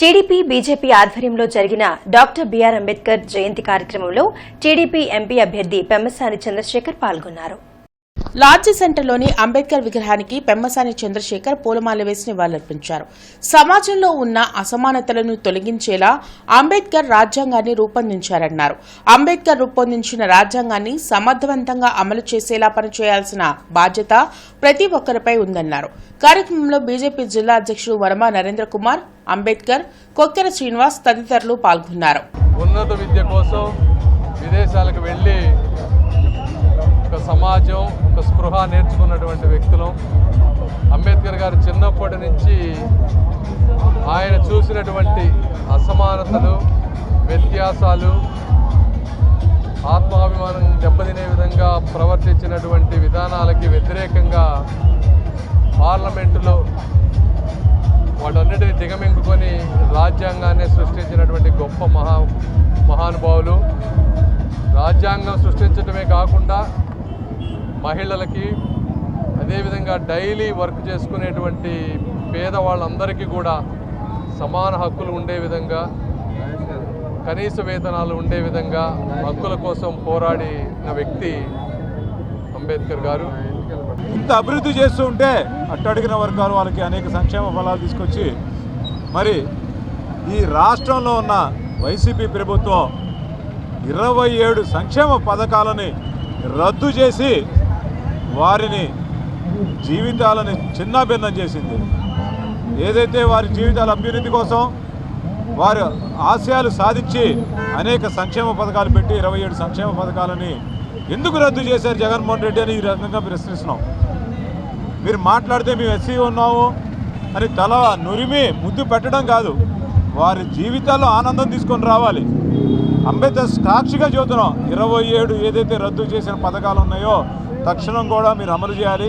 TDP BJP ఆధ్వర్యంలో జరిగిన doctor BR Ambedkar జయంతి కార్యక్రమంలో టీడీపీ ఎంపీ అభ్యర్థి పెమ్మసాని చంద్రశేఖర్ పాల్గొన్నారు. లాడ్జి సెంటర్లోని అంబేద్కర్ విగ్రహానికి పెమ్మసాని చంద్రశేఖర్ పూలమాల వేసి నివాళులర్పించారు. సమాజంలో ఉన్న అసమానతలను తొలగించేలా అంబేద్కర్ రాజ్యాంగాన్ని రూపొందించారన్నారు. అంబేద్కర్ రూపొందించిన రాజ్యాంగాన్ని సమర్థవంతంగా అమలు చేసేలా పనిచేయాల్సిన బాధ్యత ప్రతి ఒక్కరిపై ఉందన్నారు. కార్యక్రమంలో బీజేపీ జిల్లా అధ్యక్షుడు వర్మ నరేంద్ర కుమార్ అంబేద్కర్ కొక్కెర శ్రీనివాస్ తదితరులు పాల్గొన్నారు. ఉన్నత విద్య కోసం విదేశాలకు వెళ్ళి స్పృహ నేర్చుకున్నటువంటి వ్యక్తులు. అంబేద్కర్ గారు చిన్నప్పటి నుంచి ఆయన చూసినటువంటి అసమానతలు వ్యత్యాసాలు ఆత్మాభిమానం దెబ్బతినే విధంగా ప్రవర్తించినటువంటి విధానాలకి వ్యతిరేకంగా పార్లమెంటులో వాటన్నిటిని దిగమింగుకొని రాజ్యాంగాన్ని సృష్టించినటువంటి గొప్ప మహా మహానుభావులు. రాజ్యాంగం సృష్టించడమే కాకుండా మహిళలకి అదేవిధంగా డైలీ వర్క్ చేసుకునేటువంటి పేదవాళ్ళందరికీ కూడా సమాన హక్కులు ఉండే విధంగా కనీస వేతనాలు ఉండే విధంగా హక్కుల కోసం పోరాడిన వ్యక్తి అంబేద్కర్ గారు. ఇంత అభివృద్ధి చేస్తూ ఉంటే అట్టడిగిన వర్గాలు వాళ్ళకి అనేక సంక్షేమ ఫలాలు తీసుకొచ్చి మరి ఈ రాష్ట్రంలో ఉన్న వైసీపీ ప్రభుత్వం ఇరవై ఏడు సంక్షేమ పథకాలని రద్దు చేసి వారిని జీవితాలని చిన్నాభిన్నం చేసింది. ఏదైతే వారి జీవితాల అభ్యున్నతి కోసం వారి ఆశయాలు సాధించి అనేక సంక్షేమ పథకాలు పెట్టి ఇరవై ఏడు సంక్షేమ పథకాలని ఎందుకు రద్దు చేశారు జగన్మోహన్ రెడ్డి అని ఈ రకంగా ప్రశ్నిస్తున్నాం. మీరు మాట్లాడితే మేము ఎస్సీ ఉన్నాము అని తల నురిమి ముద్దు పెట్టడం కాదు. వారి జీవితాల్లో ఆనందం తీసుకొని రావాలి. అంబేద్కర్ సాక్షిగా చెబుతున్నాం ఇరవై ఏడు ఏదైతే రద్దు చేసిన పథకాలు ఉన్నాయో తక్షణం కూడా మీరు అమలు చేయాలి.